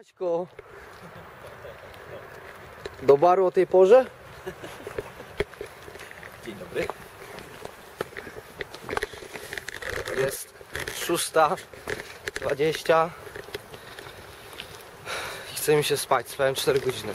Maćko. Do baru o tej porze? Dzień dobry. Jest szósta, dwadzieścia. I chce mi się spać, spałem 4 godziny.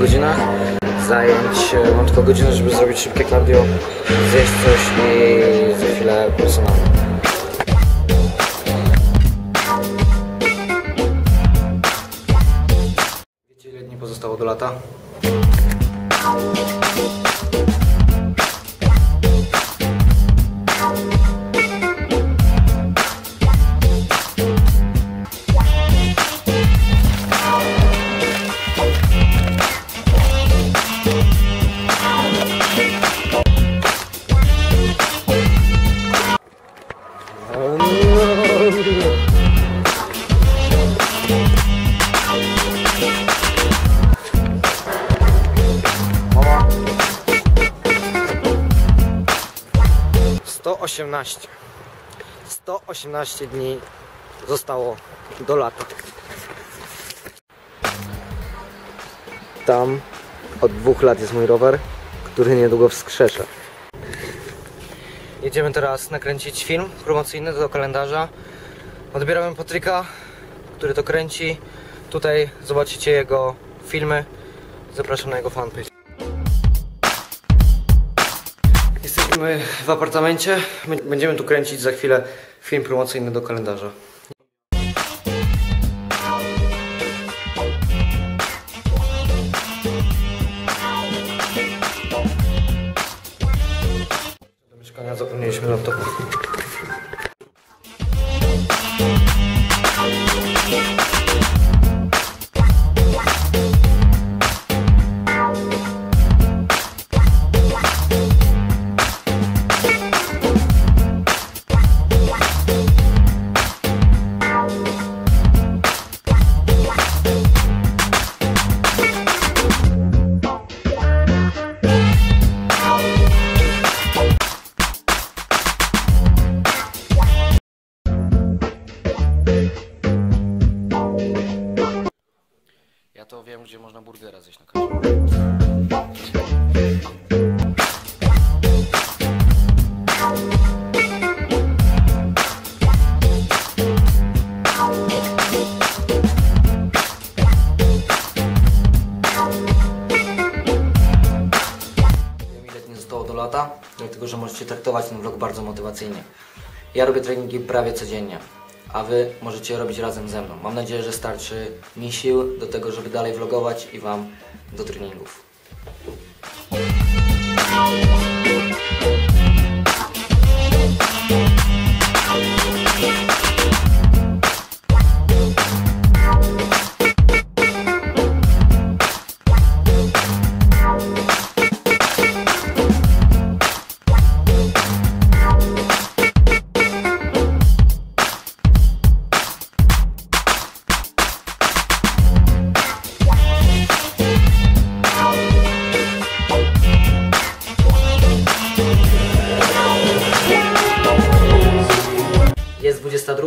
godzinach zajęć. e, Mam tylko godzinę, żeby zrobić szybkie cardio, zjeść coś i za chwilę personalne. Wiecie ile dni pozostało do lata? 118. 118 dni zostało do lata. Tam od dwóch lat jest mój rower, który niedługo wskrzeszę. Jedziemy teraz nakręcić film promocyjny do kalendarza. Odbieramy Patryka, który to kręci. Tutaj zobaczycie jego filmy. Zapraszam na jego fanpage. Jesteśmy w apartamencie. My- Będziemy tu kręcić za chwilę film promocyjny do kalendarza. Do mieszkania zapomnieliśmy laptopa. To wiem, gdzie można burgera zjeść na do lata, dlatego że możecie traktować ten vlog bardzo motywacyjnie. Ja robię treningi prawie codziennie, a Wy możecie robić razem ze mną. Mam nadzieję, że starczy mi sił do tego, żeby dalej vlogować i Wam do treningów.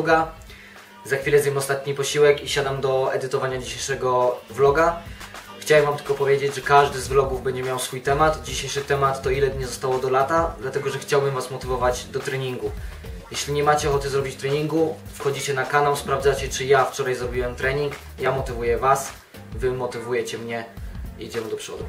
22. Za chwilę zjem ostatni posiłek i siadam do edytowania dzisiejszego vloga. Chciałem Wam tylko powiedzieć, że każdy z vlogów będzie miał swój temat. Dzisiejszy temat to ile dni zostało do lata, dlatego że chciałbym Was motywować do treningu. Jeśli nie macie ochoty zrobić treningu, wchodzicie na kanał, sprawdzacie czy ja wczoraj zrobiłem trening, ja motywuję Was, Wy motywujecie mnie idziemy do przodu.